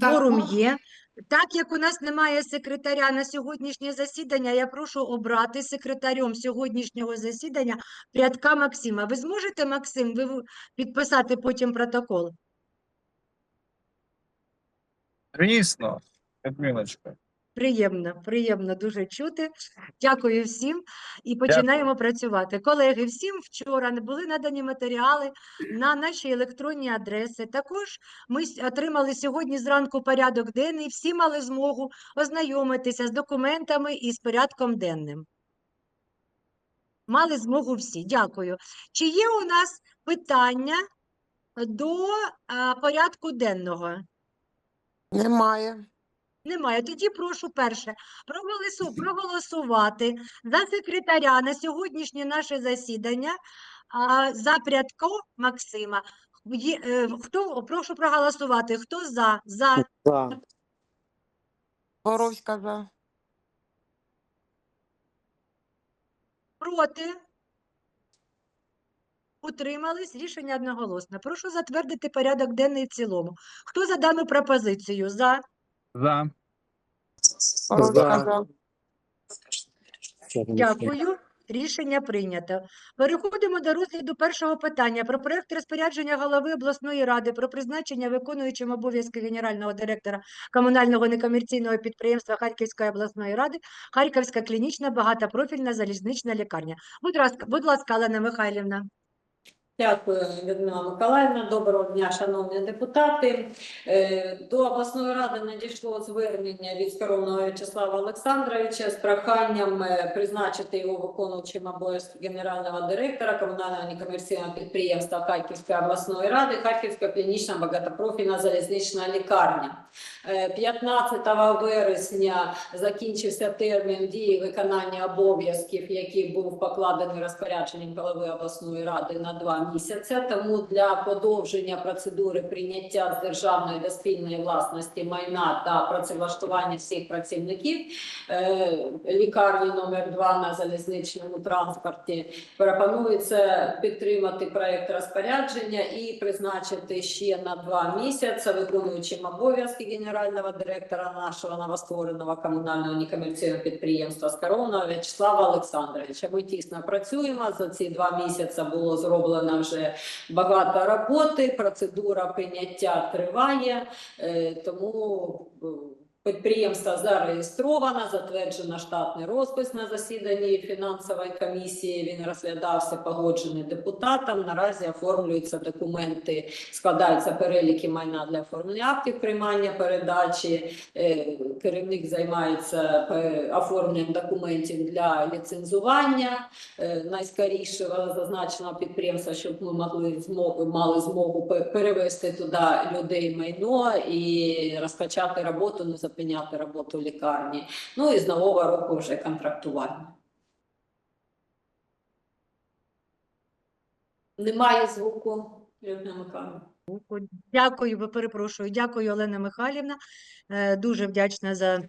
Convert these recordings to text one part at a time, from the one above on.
Форум є. Так як у нас немає секретаря на сьогоднішнє засідання, я прошу обрати секретарем сьогоднішнього засідання Прядка Максима. Ви зможете, Максим, ви підписати потім протокол? Звісно, адміночка. Приємно, приємно дуже чути. Дякую всім і починаємо працювати. Колеги, всім вчора були надані матеріали на наші електронні адреси. Також ми отримали сьогодні зранку порядок денний. Всі мали змогу ознайомитися з документами і з порядком денним. Мали змогу всі. Дякую. Чи є у нас питання до порядку денного? Немає. Немає. Тоді прошу перше проголосу, проголосувати за секретаря на сьогоднішнє наше засідання за Прядко Максима. Е, хто, прошу проголосувати. Хто за? За. За. Боровська за. Проти? Утримались? Рішення одноголосне. Прошу затвердити порядок денний в цілому. Хто за дану пропозицію? За. За. За. Дякую. Рішення прийнято. Переходимо до розгляду першого питання про проект розпорядження голови обласної ради про призначення виконуючим обов'язки генерального директора комунального некомерційного підприємства Харківської обласної ради Харківська клінічна багатопрофільна залізнична лікарня. Будь ласка, будь ласка, Олена Михайлівна. Дякую, Людмила Миколаївна. Доброго дня, шановні депутати. Е, До обласної ради надійшло звернення від Скоровного В'ячеслава Олександровича з проханням е, призначити його виконуючим обов'язки генерального директора комунального некомерційного підприємства Харківської обласної ради Харківська клінічна багатопрофільна залізнична лікарня. Е, 15 вересня закінчився термін дії виконання обов'язків, який був покладений розпорядженням голови обласної ради на два місяці. Тому для подовження процедури прийняття з державної та спільної власності майна та працевлаштування всіх працівників е, лікарні номер 2 на залізничному транспорті пропонується підтримати проект розпорядження і призначити ще на два місяці виконуючим обов'язки генерального директора нашого новоствореного комунального некомерційного підприємства Скоровного В'ячеслава Олександровича. Ми тісно працюємо. За ці два місяці було зроблено вже багато роботи. Процедура прийняття триває, е, тому е, Підприємство зареєстровано, затверджено штатний розпис на засіданні фінансової комісії. Він розглядався, погоджений депутатом. Наразі оформлюються документи, складаються переліки майна для оформлення актів приймання передачі. Е, Керівник займається е, оформленням документів для ліцензування е, найскорішого зазначеного підприємства, щоб ми могли змогу мали змогу перевести туди людей майно і розпочати роботу, не зупиняти роботу лікарні. Ну і з нового року вже контрактування. Немає звуку, Людмила Михайлівна. Дякую, перепрошую. Дякую, Олена Михайлівна. Е, Дуже вдячна за,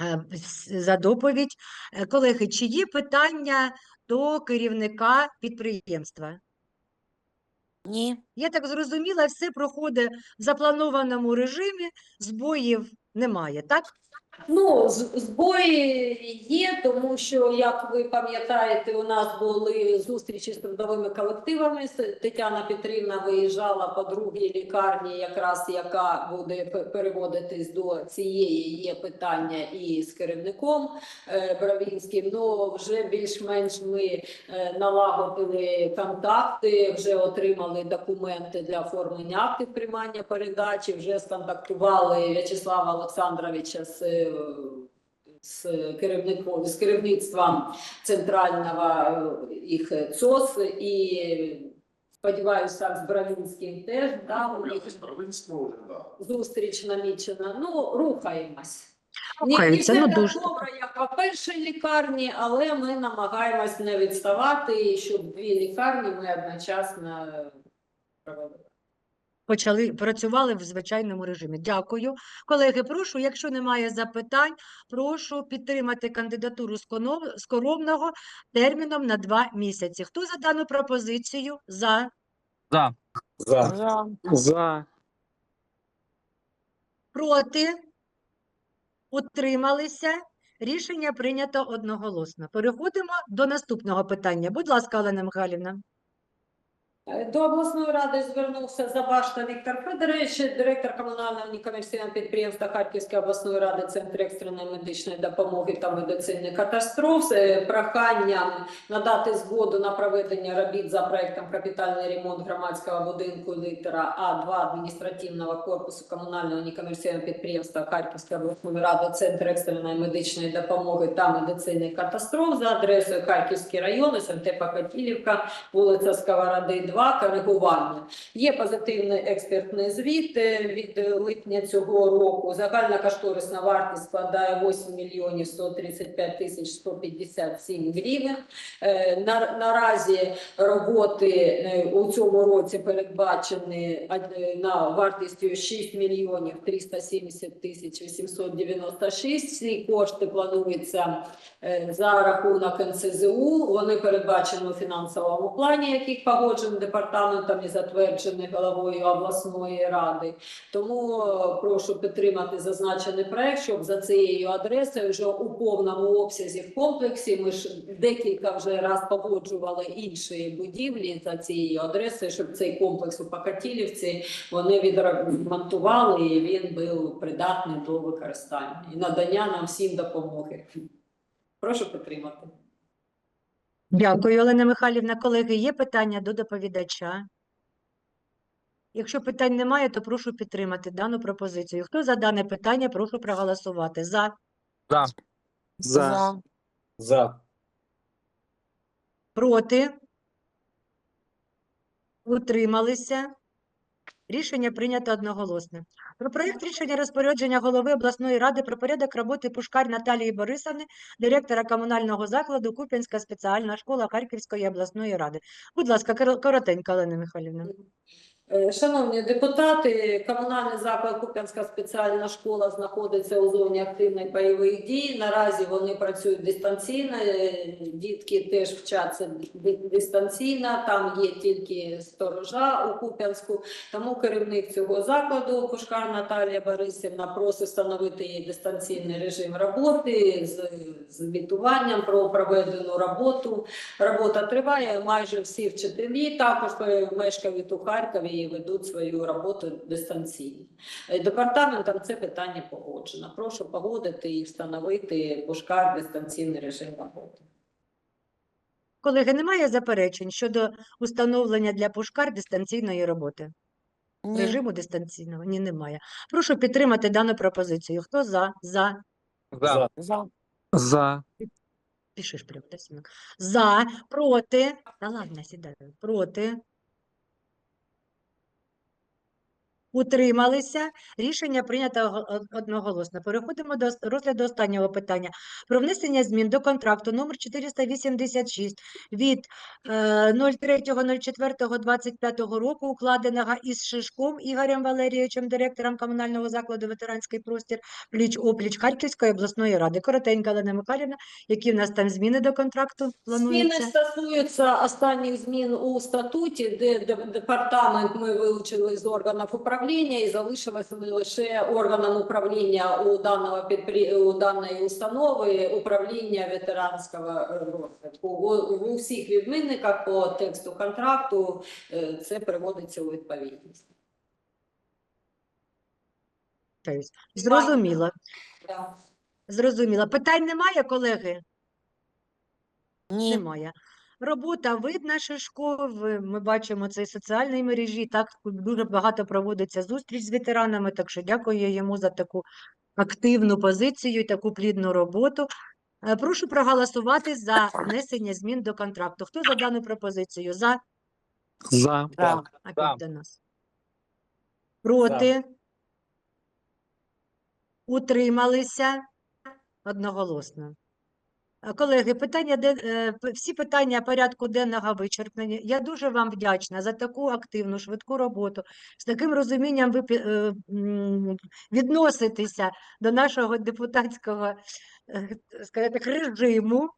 е, за доповідь. Е, Колеги, чи є питання до керівника підприємства? Ні. Я так зрозуміла, все проходить в запланованому режимі, збоїв немає, так? Ну, збої є, тому що, як ви пам'ятаєте, у нас були зустрічі з трудовими колективами. Тетяна Петрівна виїжджала по другій лікарні, якраз яка буде переводитись до цієї. Є питання і з керівником е, Бравінським. Ну, вже більш-менш ми е, налагодили контакти, вже отримали документи для оформлення актів приймання передачі, вже сконтактували В'ячеслава Олександровича з е, з керівником з керівництвом центрального е, їх ЦОС і сподіваюся, з Бравінським теж да, у них зустріч намічена. Ну, рухаємось. Ні- не ну, все так дуже. добре, як у першій лікарні, але ми намагаємось не відставати, і щоб дві лікарні ми одночасно провели. Почали, працювали в звичайному режимі. Дякую. Колеги, прошу, якщо немає запитань, прошу підтримати кандидатуру Скоромного терміном на два місяці. Хто за дану пропозицію? За. За. За. За. За. Проти? Утрималися? Рішення прийнято одноголосно. Переходимо до наступного питання. Будь ласка, Олена Михайлівна. Е, До обласної ради звернувся Забашта Віктор Федорович, директор комунального некомерційного підприємства Харківської обласної ради Центр екстреної медичної допомоги та медицини катастроф. З е, проханням надати згоду на проведення робіт за проектом капітальний ремонт громадського будинку літера А2 адміністративного корпусу комунального некомерційного підприємства Харківської обласної ради Центр екстреної медичної допомоги та медицини катастроф за адресою Харківський район, СМТ Покатілівка, вулиця Сковороди, 2, коригування. Є позитивний експертний звіт е, від е, липня цього року. Загальна кошторисна вартість складає 8 мільйонів 135 тисяч 157 гривень. Е, На, наразі роботи у цьому році передбачені на вартістю 6 мільйонів 370 тисяч 896. Ці кошти плануються за рахунок НСЗУ. Вони передбачені у фінансовому плані, який погоджений департаментом і затверджений головою обласної ради. Тому е, прошу підтримати зазначений проект, щоб за цією адресою вже у повному обсязі в комплексі. Ми ж декілька вже раз погоджували інші будівлі за цією адресою, щоб цей комплекс у Покатілівці вони відремонтували і він був придатний до використання і надання нам всім допомоги. Прошу підтримати. Дякую, Олена Михайлівна. Колеги, є питання до доповідача? Якщо питань немає, то прошу підтримати дану пропозицію. Хто за дане питання, прошу проголосувати. За. За. За. За. Проти? Утрималися? Рішення прийнято одноголосно. Про проєкт рішення розпорядження голови обласної ради про порядок роботи Пушкар Наталії Борисовни, директора комунального закладу Куп'янська спеціальна школа Харківської обласної ради. Будь ласка, кор- коротенько, Олена Михайлівна. Е, Шановні депутати, комунальний заклад Куп'янська спеціальна школа знаходиться у зоні активних бойових дій. Наразі вони працюють дистанційно. е, Дітки теж вчаться дистанційно. Там є тільки сторожа у Куп'янську. Тому керівник цього закладу Пушкар Наталія Борисівна просить встановити їй дистанційний режим роботи з звітуванням про проведену роботу. Робота триває. Майже всі вчителі також е, мешкають у Харкові і ведуть свою роботу дистанційно. Е, Департаментом це питання погоджено. Прошу погодити і встановити Пушкар дистанційний режим роботи. Колеги, немає заперечень щодо установлення для Пушкар дистанційної роботи? Ні. Режиму дистанційного? Ні, немає. Прошу підтримати дану пропозицію. Хто за? За. За. За. За. Пишеш прямо, да? За, проти. Та ладно, сідай. Проти. Утрималися. Рішення прийнято одноголосно. Переходимо до розгляду останнього питання. Про внесення змін до контракту номер 486 від е, 03.04.25 року, укладеного із Шишком Ігорем Валерійовичем, директором комунального закладу «Ветеранський простір» пліч-опліч Харківської обласної ради. Коротенько, Олена Михайлівна, які в нас там зміни до контракту Зміни стосуються останніх змін у статуті, де- департамент ми вилучили з органів управління і залишилось лише органом управління у даного підпри... у даної установи управління ветеранського е, розвитку. У, у всіх відмінниках по тексту контракту е, це приводиться у відповідність. Тобто, Зрозуміло. Да. Зрозуміло. Питань немає, колеги? Ні. Немає. Робота видна Шишко, в- ми бачимо це і в соціальній мережі, так дуже багато проводиться зустріч з ветеранами, так що дякую йому за таку активну позицію і таку плідну роботу. Е, Прошу проголосувати за внесення змін до контракту. Хто за дану пропозицію? За? За. За. Опять до нас. Проти? Утрималися? Одноголосно. Е, Колеги, питання, де, е, всі питання порядку денного вичерпані. Я дуже вам вдячна за таку активну, швидку роботу. З таким розумінням ви е, відноситеся до нашого депутатського сказати, режиму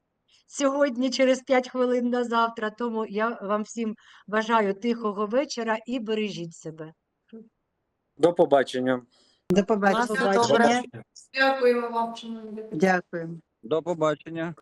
сьогодні через 5 хвилин на завтра. Тому я вам всім бажаю тихого вечора і бережіть себе. До побачення. До побачення. Дякуємо вам, шановні депутати. Дякую. До побачення.